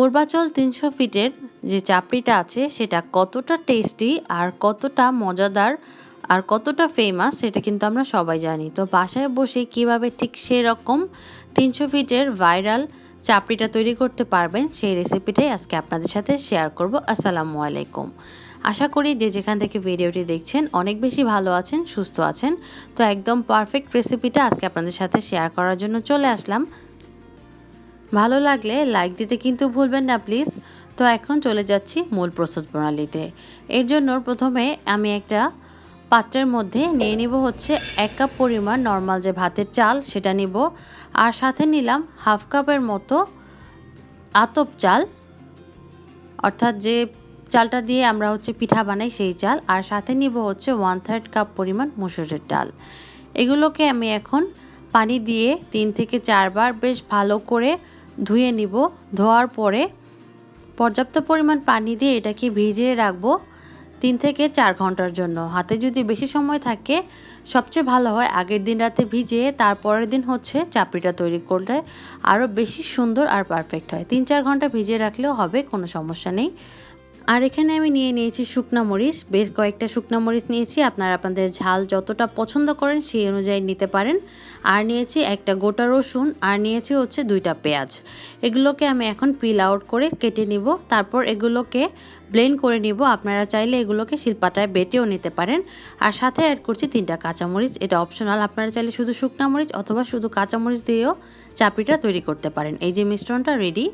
পূর্বাচল তিনশো ফিটের যে চাপড়িটা আছে, সেটা কতটা টেস্টি আর কতটা মজাদার আর কতটা ফেমাস সেটা কিন্তু আমরা সবাই জানি। তো বাসায় বসে কীভাবে ঠিক সেরকম তিনশো ফিটের ভাইরাল চাপড়িটা তৈরি করতে পারবেন, সেই রেসিপিটাই আজকে আপনাদের সাথে শেয়ার করব। আসসালামু আলাইকুম। আশা করি যে যেখান থেকে ভিডিওটি দেখছেন, অনেক বেশি ভালো আছেন, সুস্থ আছেন। তো একদম পারফেক্ট রেসিপিটা আজকে আপনাদের সাথে শেয়ার করার জন্য চলে আসলাম। ভালো লাগলে লাইক দিতে কিন্তু ভুলবেন না প্লিজ তো এখন চলে যাচ্ছি মূল প্রস্তুত প্রণালীতে। এর জন্য প্রথমে আমি একটা পাত্রের মধ্যে নিয়ে নিব হচ্ছে এক কাপ পরিমাণ নর্মাল যে ভাতের চাল, সেটা নিব। আর সাথে নিলাম হাফ কাপের মতো আতপ চাল। অর্থাৎ যে চালটা দিয়ে আমরা হচ্ছে পিঠা বানাই, সেই চাল। আর সাথে নিব হচ্ছে ওয়ান থার্ড কাপ পরিমাণ মুসুরের ডাল। এগুলোকে আমি এখন পানি দিয়ে তিন থেকে চারবার বেশ ভালো করে ধুয়ে নিব। ধোয়ার পরে পর্যাপ্ত পরিমাণ পানি দিয়ে এটাকে ভিজিয়ে রাখব তিন থেকে চার ঘণ্টার জন্য। হাতে যদি বেশি সময় থাকে, সবচেয়ে ভালো হয় আগের দিন রাতে ভিজিয়ে তারপরের দিন হচ্ছে চাপড়িটা তৈরি করলে আরও বেশি সুন্দর আর পারফেক্ট হয়। তিন চার ঘণ্টা ভিজিয়ে রাখলেও হবে, কোনো সমস্যা নেই। আর এখানে আমি নিয়ে নিয়েছি শুকনা মরিচ। বেশ কয়েকটা শুকনা মরিচ নিয়েছি। আপনারা আপনাদের ঝাল যতটা পছন্দ করেন সেই অনুযায়ী নিতে পারেন। আর নিয়েছি একটা গোটা রসুন, আর নিয়েছি হচ্ছে দুইটা পেঁয়াজ। এগুলোকে আমি এখন পিল আউট করে কেটে নিব। তারপর এগুলোকে ব্লেন্ড করে নিব। আপনারা চাইলে এগুলোকে শিল্পাটায় বেটেও নিতে পারেন। আর সাথে অ্যাড করছি তিনটা কাঁচামরিচ। এটা অপশনাল আপনারা চাইলে শুধু শুকনা মরিচ অথবা শুধু কাঁচামরিচ দিয়েও চাপড়িটা তৈরি করতে পারেন। এই যে মিশ্রণটা রেডি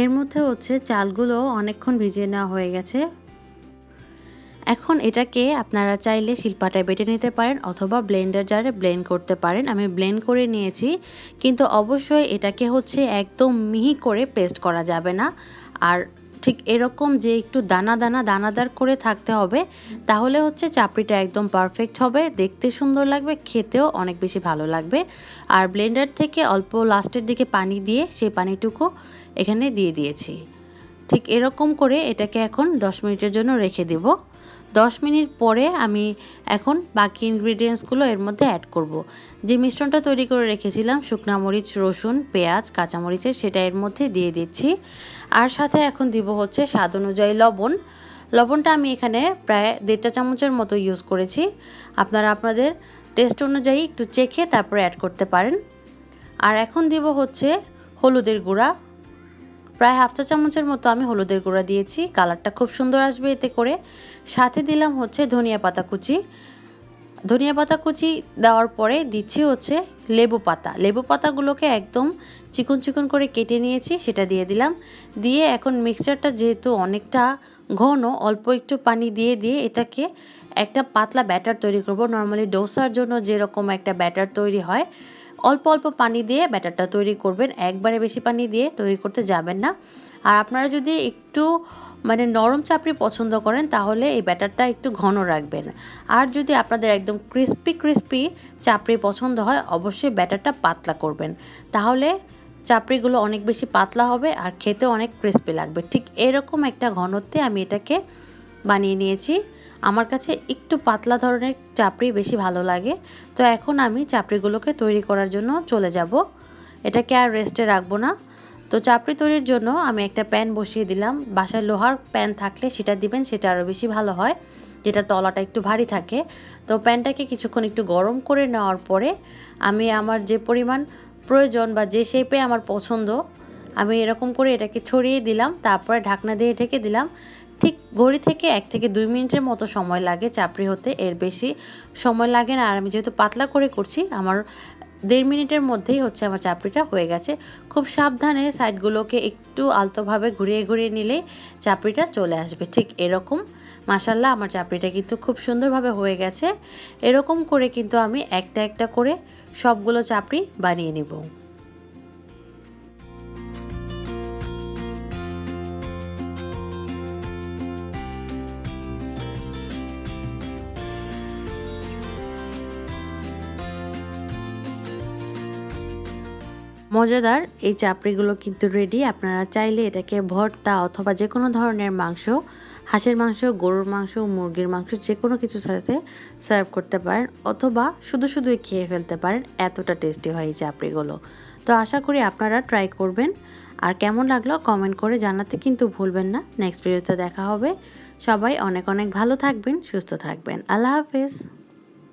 এর মধ্যে হচ্ছে চালগুলো অনেকক্ষণ ভিজিয়ে নেওয়া হয়ে গেছে। এখন এটাকে আপনারা চাইলে শিল্পাটায় বেটে নিতে পারেন অথবা ব্লেন্ডার জারে ব্লেন্ড করতে পারেন। আমি ব্লেন্ড করে নিয়েছি, কিন্তু অবশ্যই এটাকে হচ্ছে একদম মিহি করে পেস্ট করা যাবে না। আর ঠিক এরকম যে একটু দানা দানা, দানাদার করে থাকতে হবে, তাহলে হচ্ছে চাপড়িটা একদম পারফেক্ট হবে, দেখতে সুন্দর লাগবে, খেতেও অনেক বেশি ভালো লাগবে। আর ব্লেন্ডার থেকে অল্প লাস্টের দিকে পানি দিয়ে সেই পানিটুকু এখানে দিয়ে দিয়েছি। ঠিক এরকম করে এটাকে এখন 10 মিনিটের জন্য রেখে দেব। 10 মিনিট পরে আমি এখন বাকি ইনগ্রিডিয়েন্টসগুলো এর মধ্যে অ্যাড করব। যে মিশ্রণটা তৈরি করে রেখেছিলাম, শুকনা মরিচ, রসুন, পেঁয়াজ কাঁচামরিচের সেটা এর মধ্যে দিয়ে দিচ্ছি। আর সাথে এখন দিব হচ্ছে স্বাদ অনুযায়ী লবণ। লবণটা আমি এখানে প্রায় দেড়টা চামচের মতো ইউজ করেছি। আপনারা আপনাদের টেস্ট অনুযায়ী একটু চেখে তারপরে অ্যাড করতে পারেন। আর এখন দিব হচ্ছে হলুদের গুঁড়া। প্রায় হাফ চা চামচের মতো আমি হলুদের গুঁড়া দিয়েছি। কালারটা খুব সুন্দর আসবে এতে করে। সাথে দিলাম হচ্ছে ধনিয়া পাতা কুচি। ধনিয়া পাতা কুচি দেওয়ার পরে দিচ্ছি হচ্ছে লেবু পাতা। লেবু পাতাগুলোকে একদম চিকন চিকন করে কেটে নিয়েছি, সেটা দিয়ে দিলাম। দিয়ে এখন মিক্সচারটা যেহেতু অনেকটা ঘন, অল্প একটু পানি দিয়ে দিয়ে এটাকে একটা পাতলা ব্যাটার তৈরি করব। নর্মালি ডোসার জন্য যেরকম একটা ব্যাটার তৈরি হয় অল্প অল্প পানি দিয়ে ব্যাটারটা তৈরি করবেন। একবারে বেশি পানি দিয়ে তৈরি করতে যাবেন না। আর আপনারা যদি একটু মানে নরম চাপড়ি পছন্দ করেন, তাহলে এই ব্যাটারটা একটু ঘন রাখবেন। আর যদি আপনাদের একদম ক্রিস্পি ক্রিস্পি চাপড়ি পছন্দ হয়, অবশ্যই ব্যাটারটা পাতলা করবেন। তাহলে চাপড়িগুলো অনেক বেশি পাতলা হবে আর খেতে অনেক ক্রিস্পি লাগবে। ঠিক এরকম একটা ঘনত্বে আমি এটাকে বানিয়ে নিয়েছি। আমার কাছে একটু পাতলা ধরনের চাপড়ি বেশি ভালো লাগে। তো এখন আমি চাপড়িগুলোকে তৈরি করার জন্য চলে যাব। এটাকে আর রেস্টে রাখব না। তো চাপড়ি তৈরির জন্য আমি একটা প্যান বসিয়ে দিলাম। বাসায় লোহার প্যান থাকলে সেটা দিবেন, সেটা আরও বেশি ভালো হয়। যেটা তলাটা একটু ভারী থাকে। তো প্যানটাকে কিছুক্ষণ একটু গরম করে নেওয়ার পরে আমি আমার যে পরিমাণ প্রয়োজন বা যে শেপে আমার পছন্দ, আমি এরকম করে এটাকে ছড়িয়ে দিলাম। তারপরে ঢাকনা দিয়ে ঢেকে দিলাম। ঠিক ঘড়ি থেকে এক থেকে দুই মিনিটের মতো সময় লাগে চাপড়ি হতে, এর বেশি সময় লাগে না। আর আমি যেহেতু পাতলা করে করছি, আমার দেড় মিনিটের মধ্যেই হচ্ছে আমার চাপড়িটা হয়ে গেছে। খুব সাবধানে সাইডগুলোকে একটু আলতোভাবে ঘুরিয়ে ঘুরিয়ে নিলে চাপড়িটা চলে আসবে। ঠিক এরকম। মাসাল্লাহ আমার চাপড়িটা কিন্তু খুব সুন্দরভাবে হয়ে গেছে। এরকম করে কিন্তু আমি একটা একটা করে সবগুলো চাপড়ি বানিয়ে নিব। মজাদার, এই চাপড়িগুলো কিন্তু রেডি আপনারা চাইলে এটাকে ভর্তা অথবা যে কোনো ধরনের মাংস, হাঁসের মাংস, গরুর মাংস, মুরগির মাংস যে কোনো কিছুর সাথে সার্ভ করতে পারেন অথবা শুধু শুধুই খেয়ে ফেলতে পারেন, এতটা টেস্টি হয় এই চাপড়িগুলো। তো আশা করি আপনারা ট্রাই করবেন। আর কেমন লাগল কমেন্ট করে জানাতে কিন্তু ভুলবেন না। নেক্সট ভিডিওতে দেখা হবে। সবাই অনেক অনেক ভালো থাকবেন, সুস্থ থাকবেন। আল্লাহ হাফেজ।